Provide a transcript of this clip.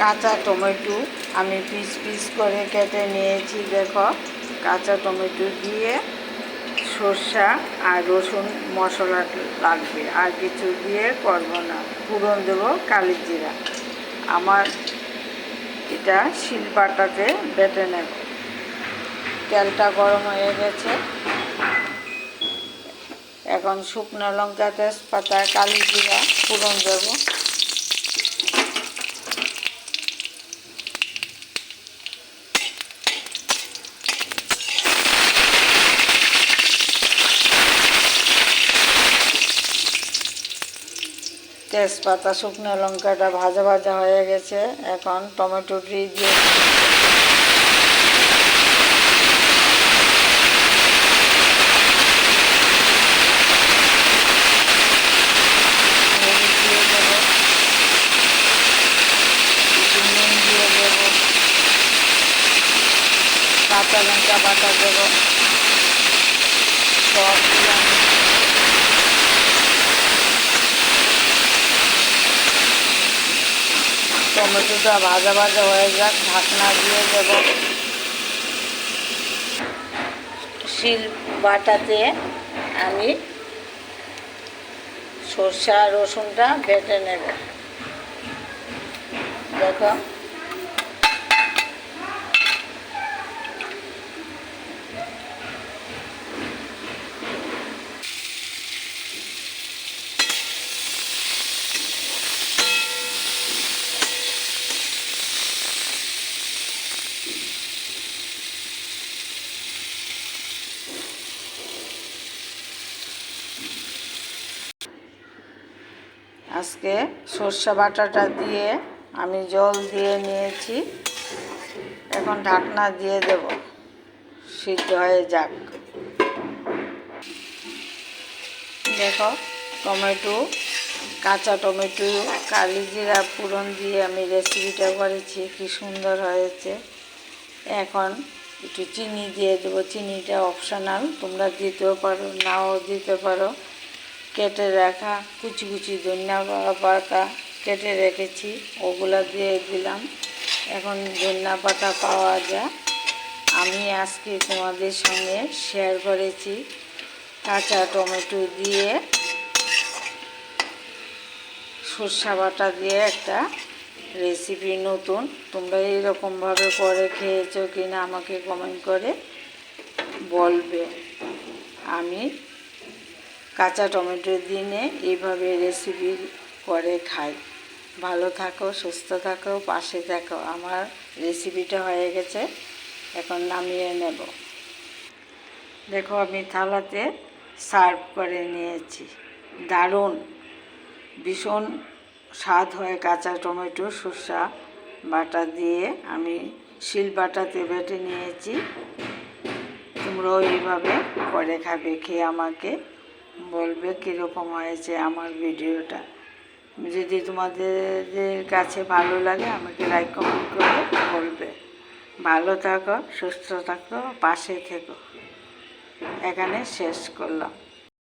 কাঁচা টমেটো আমি piece piece করে কেটে নিয়েছি, দেখো। কাঁচা টমেটো দিয়ে সর্ষা আর রসুন মশলা লাগবে। আর কিছু দিয়ে করব না। পুরন দেবো কালি জিরা। আমার এটা শিলপাটাতে বেটে নেব। তেলটা গরম হয়ে গেছে। এখন শুকনো লঙ্কা তেজপাতা, কালি জিরা পুরন দেবো। তেজপাতা শুকনো লঙ্কাটা ভাজা ভাজা হয়ে গেছে। এখন টমেটোটি দিয়ে কাঁচা লঙ্কা বাটা দেবো সব দিলাম টমেটোটা ভাজা ভাজা হয়ে যাক, ঢাকনা দিয়ে দেব। শিল বাটাতে আমি সর্ষা রসুনটা বেটে নেব। দেখো। আজকে সর্ষে বাটাটা দিয়ে আমি জল দিয়ে নিয়েছি। এখন ঢাকনা দিয়ে দেব। সিদ্ধ হয়ে যাক। দেখো, টমেটো, কাঁচা টমেটো, কালি জিরা পুরন দিয়ে আমি রেসিপিটা করেছি। কি সুন্দর হয়েছে। এখন একটু চিনি দিয়ে দেবো। চিনিটা অপশনাল তোমরা দিতেও পারো, নাও দিতে পারো। কেটে রাখা কুচি কুচি ধনিয়া পাতা কেটে রেখেছি, ওগুলা দিয়ে দিলাম। এখন ধনিয়া পাতা পাওয়া যায়। আমি আজকে তোমাদের সঙ্গে শেয়ার করেছি কাঁচা টমেটো দিয়ে। সর্ষা বাটা দিয়ে একটা রেসিপি নতুন। তোমরা এইরকমভাবে করে খেয়েছো কি না আমাকে কমেন্ট করে বলবে। আমি কাঁচা টমেটো দিনে এইভাবে রেসিপি করে খাই। ভালো থাকো, সুস্থ থাকো, পাশে থাকো। আমার রেসিপিটা হয়ে গেছে, এখন নামিয়ে নেব। দেখো, আমি থালাতে সার্ভ করে নিয়েছি। দারুণ! ভীষণ স্বাদ হয় কাঁচা টমেটো, সর্ষা বাটা দিয়ে। আমি শিল বাটাতে বেটে নিয়েছি। তোমরাও এইভাবে করে খাবে, খেয়ে আমাকে বলবে কীরকম হয়েছে আমার ভিডিওটা। যদি তোমাদের কাছে ভালো লাগে, আমাকে লাইক কমেন্ট করে বলবে। ভালো থাকো, সুস্থ থাকো, পাশে থেকো। এখানে শেষ করলাম।